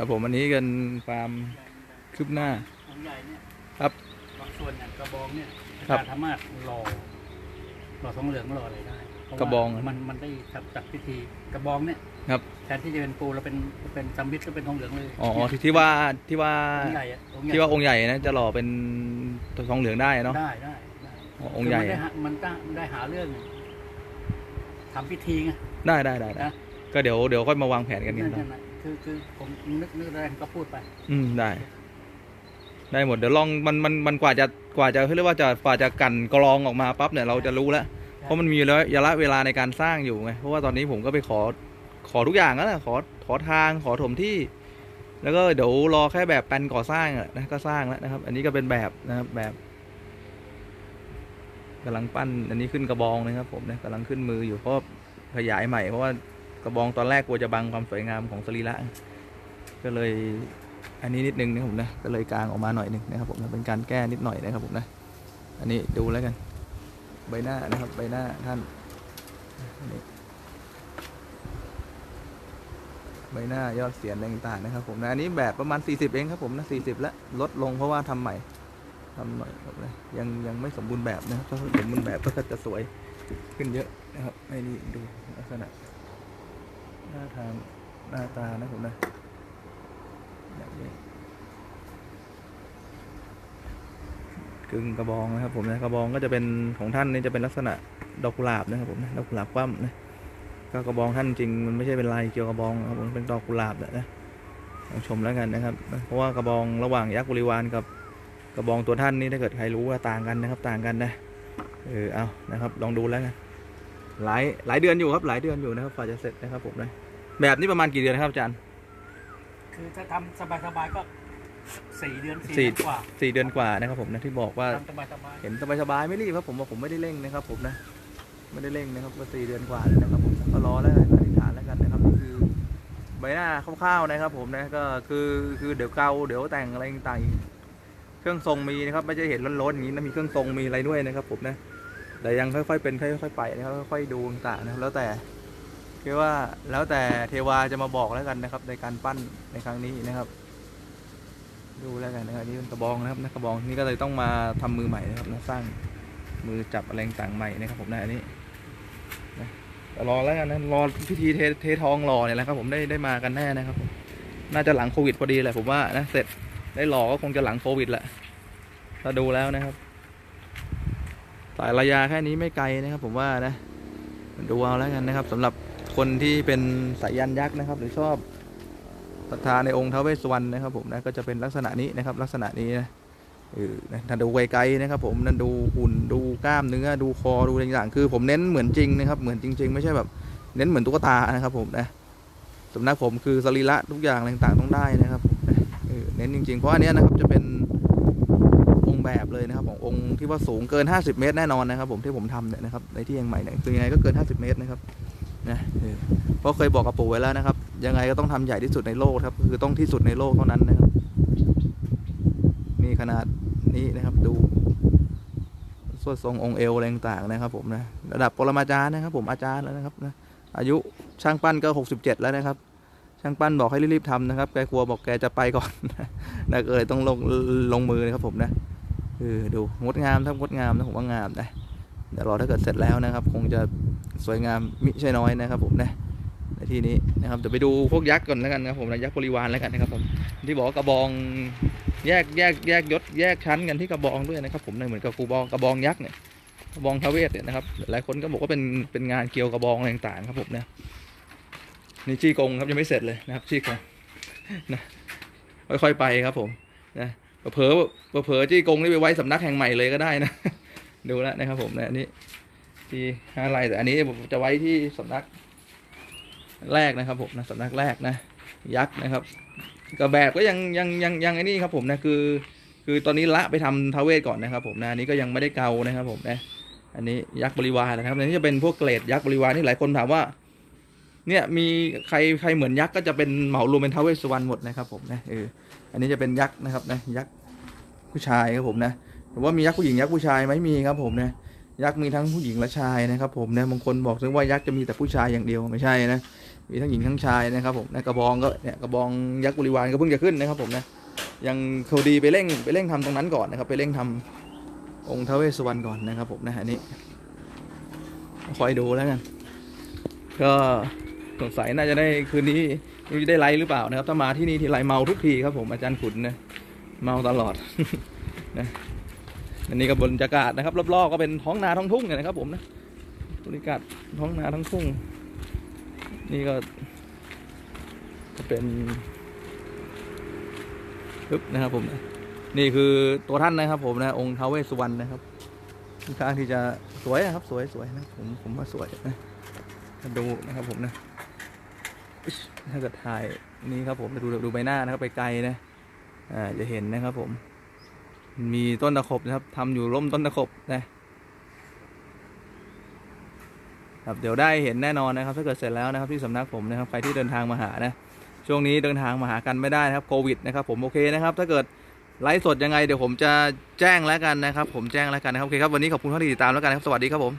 ครับผมอันนี้กันความคืบหน้าองค์ใหญ่เนี่ยครับบางส่วนอย่างกระบองเนี่ยครับการทำมาหล่อหล่อทองเหลืองหล่ออะไรได้เพาว่ากระบอง มันมันได้จับจับพิธีกระบองเนี่ยครับ แทนที่จะเป็นปูแล้วเป็นเป็นซัมมิตก็เป็นทองเหลืองเลยอ๋อที่ที่ว่าที่ว่าองค์ใหญ่อะองค์ใหญ่ที่ว่าองค์ใหญ่นะจะหล่อเป็นทองเหลืองได้เนาะได้ได้ได้อ๋อองค์ใหญ่ คืมันได้หามันได้มันได้หาเรื่องทำพิธีไง ได้ได้ได้ได้นะ ก็เดี๋ยวเดี๋ยวค่อยมาวางแผนกันนั่กันนนะ นั่นน่ะ คือคือผมนึกนึกอะไรก็พูดไป อืมได้ ได้หมดเดี๋ยวลองมันมันมันกว่าจะกว่าจะเขาเรียกว่าจะกว่าจะกันกรองออกมาปั๊บเนี่ยเราจะรู้แล้วเพราะมันมีระยะเวลาในการสร้างอยู่ไงเพราะว่าตอนนี้ผมก็ไปขอขอทุกอย่างแล้วนะขอขอทางขอถมที่ แล้วก็เดี๋ยวรอแค่แบบแปลนก่อสร้างอะนะก็สร้างแล้วนะครับ อันนี้ก็เป็นแบบนะครับแบบกำลังปั้นอันนี้ขึ้นกระบองนะครับผมนะกำลังขึ้นมืออยู่เพราะขยายใหม่เพราะว่า กระบองตอนแรกกลัวจะบังความสวยงามของสรีระก็เลยอันนี้นิดนึงนะครับผมนะก็เลยกางออกมาหน่อยนึงนะครับผมนะเป็นการแก้นิดหน่อยนะครับผมนะอันนี้ดูแล้วกัน ใบหน้านะครับใบหน้าท่านอันนี้ใบหน้ายอดเสียนอะไรต่างๆนะครับผมนะอันนี้แบบประมาณ 40 เองครับผมนะ40 แล้วลดลงเพราะว่าทำใหม่ทำหน่อยครับนะยังยังไม่สมบูรณ์แบบนะครับถ้าสมบูรณ์แบบก็จะสวยขึ้นเยอะนะครับไอ้นี่ดูลักษณะ หน้าทางหน้าตานะผมนะแบบนี้กึ่งกระบองนะครับผมนะกระบองก็จะเป็นของท่านนี่จะเป็นลักษณะดอกกุหลาบนะครับผมนะดอกกุหลาบคว่ำนะก็กระบองท่านจริงมันไม่ใช่เป็นลายเกี่ยวกระบองนะครับผมเป็นดอกกุหลาบแหละนะลองชมแล้วกันนะครับ เพราะว่ากระบองระหว่างยักษ์บริวารกับกระบองตัวท่านนี่ถ้าเกิดใครรู้ว่าต่างกันนะครับต่างกันนะเออเอานะครับลองดูแล้วกัน หลายหลายเดือนอยู่ครับหลายเดือนอยู่นะครับกว่าจะเสร็จนะครับผมนะแบบนี้ประมาณกี่เดือนนะครับอาจารย์ คือถ้าทำสบายๆก็สี่เดือนสี่สี่เดือนกว่าสี่เดือนกว่านะครับผมนะที่บอกว่าทำสบายเห็นสบายๆไม่รีบครับผมว่าผมไม่ได้เร่งนะครับ ผมนะไม่ได้เร่งนะครับก็สี่เดือนกว่าแล้วนะครับผมก็รอแล้วกันอธิษฐานแล้วกันนะครับนี่คือใบหน้าคร่าวๆนะครับผมนะก็คือคือเดี๋ยวเกาเดี๋ยวแต่งอะไรต่างๆอีกเครื่องทรงมีนะครับไม่ใช่เห็นล้นๆอย่างนี้นะมีเครื่องทรงมีอะไรด้วยนะครับผมนะ แต่ยังค่อยๆเป็นค่อยๆไปนะครับค่อยๆดูต่างนะครับแล้วแต่คือว่าแล้วแต่เทวาจะมาบอกแล้วกันนะครับ ในการปั้นในครั้งนี้นะครับ ดูแล้วกันนะครับนี่เป็นกระบองนะครับนะกระบองนี่ก็เลยต้องมาทำมือใหม่นะครับนะสร้างมือจับอะไรต่างใหม่นะครับ ผมนะอันนี้นะรอแล้วกันนะรอพิธีเทเททองรอเนี่ยแหละครับ ผมได้ได้มากันแน่นะครับผมน่าจะหลังโควิดพอดีแหละผมว่านะเสร็จได้รอก็คงจะหลังโควิดแหละถ้าดูแล้วนะครับ สายระยะแค่นี้ไม่ไกลนะครับผมว่านะดูเอาแล้วกันนะครับสำหรับคนที่เป็นสายยันยักษ์นะครับ หรือชอบศรัทธาในองค์ท้าวเวสสวรรณนะครับ ผมนะก็จะเป็นลักษณะนี้นะครับ ลักษณะนี้นะเออนดูไกลๆนะครับ ผมนั่นดูหุ่นดูกล้ามเนื้อดูคอดูต่างๆคือ ผมเน้นเหมือนจริงนะครับ เหมือนจริง ๆ ไม่ใช่แบบเน้นเหมือนตุ๊กตานะครับ ผมนะสำนักผมคือสรีระทุกอย่างต่างๆต้องได้นะครับเน้นจริงๆ เพราะอันนี้นะครับจะเป็น แบบเลยนะครับขององค์ที่ว่าสูงเกิน 50 เมตรแน่นอนนะครับ ผมที่ผมทำเนี่ยนะครับในที่เชียงใหม่เนี่ยคือยังไงก็เกิน 50 เมตรนะครับนะเออเพราะเคยบอกกับปู่ไว้แล้วนะครับ ยังไงก็ต้องทำใหญ่ที่สุดในโลกครับ คือต้องที่สุดในโลกเท่านั้นนะครับนี่ขนาดนี้นะครับดูสวดทรงองค์เอวอะไรต่างๆนะครับ ผมนะระดับปรมาจารย์นะครับ ผมอาจารย์แล้วนะครับนะอายุช่างปั้นก็หกสิบเจ็ดแล้วนะครับ ช่างปั้นบอกให้รีบๆทำนะครับ แกกลัวบอกแกจะไปก่อนนะเลยต้องลงลงมือนะครับผมนะ เออดูงดงามทั้งงดงามนะผมว่างามนะเดี๋ยวรอถ้าเกิดเสร็จแล้วนะครับ คงจะสวยงามมิใช่น้อยนะครับผมนะในที่นี้นะครับเดี๋ยวไปดูพวกยักษ์ก่อนแล้วกันนะครับผมนะยักษ์บริวารแล้วกันนะครับผมที่บอกว่ากระบองแยกแยกแยกยศแยกชั้นกันที่กระบองด้วยนะครับผมในเหมือนกับกระบองกระบองยักษ์เนี่ยกระบองทาวเวศเนี่ยนะครับหลายคนก็บอกว่าเป็นเป็นงานเกี่ยวกระบองอะไรต่างๆครับผมนะนี่จี้กงครับยังไม่เสร็จเลยนะครับจี้กงนะค่อยๆไปครับผมนะ เผลอเผลอจี้กงนี่ไปไว้สำนักแห่งใหม่เลยก็ได้นะ ดูแล้วนะครับผมนะอันนี้ ที่ห้าไรแต่อันนี้ผมจะไว้ที่สำนัก แรกนะครับผมนะสำนักแรกนะ ยักษ์นะครับกระแบบก็ยังยังยังยังไอ้นี่ครับผมนะคือ คือตอนนี้ละไปทำทาเวศก่อนนะครับ ผมนะอันนี้ก็ยังไม่ได้เกานะครับผมนะอันนี้ยักษ์บริวารนะครับอันนี้จะเป็นพวกเกรดยักษ์บริวารที่หลายคนถามว่า เนี่ยมีใครใครเหมือนยักษ์ก็จะเป็นเหมารวมเป็นทาวเวสสุวรรณหมดนะครับผมนะเอออันนี้จะเป็นยักษ์นะครับนะยักษ์ผู้ชายครับผมนะแต่ว่ามียักษ์ผู้หญิงยักษ์ผู้ชายไหมมีครับผมนะยักษ์มีทั้งผู้หญิงและชายนะครับผมนะบางคนบอกถึงว่ายักษ์จะมีแต่ผู้ชายอย่างเดียวไม่ใช่นะมีทั้งหญิงทั้งชายนะครับผมนะกระบองก็เนี่ยกระบองยักษ์บริวารก็เพิ่งจะขึ้นนะครับผมนะยังเขาดีไปเร่งไปเร่งทำตรงนั้นก่อนนะครับ ไปเร่งทำองค์ท้าวเวสสุวรรณก่อนนะครับผมนะอันนี้คอยดูแล้วกันก็ สงสัยน่าจะได้คืนนี้ได้ไลฟ์หรือเปล่านะครับ ถ้ามาที่นี่ทีไรเมาทุกทีครับผมอาจารย์ขุนนะเมาตลอดนะอันนี้ก็บรรยากาศนะครับรอบๆก็เป็นท้องนาท้องทุ่งเนี่ยนะครับ ผมนะบรรยากาศท้องนาท้องทุ่ง นี่ก็จะเป็นปึ๊บนะครับผมนะนี่คือตัวท่านนะครับผมนะองค์ท้าวเวสสุวรรณนะครับค่อนข้างที่จะสวยนะครับ สวยสวยนะผมผมว่าสวยนะดูนะครับผมนะ ถ้าเกิดถ่ายนี่ครับผมดูดูใบหน้านะครับไปไกลนะอ่าจะเห็นนะครับผม มีต้นตะขบนะครับทำอยู่ร่มต้นตะขบนะครับเดี๋ยวได้เห็นแน่นอนนะครับ ถ้าเกิดเสร็จแล้วนะครับที่สำนักผมนะครับใครที่เดินทางมาหานะช่วงนี้เดินทางมาหากันไม่ได้นะครับโควิดนะครับผมโอเคนะครับ ถ้าเกิดไลฟ์สดยังไงเดี๋ยวผมจะแจ้งแล้วกันนะครับ ผมแจ้งแล้วกันนะครับโอเคครับวันนี้ขอบคุณที่ติดตามแล้วกันนะครับสวัสดีครับผม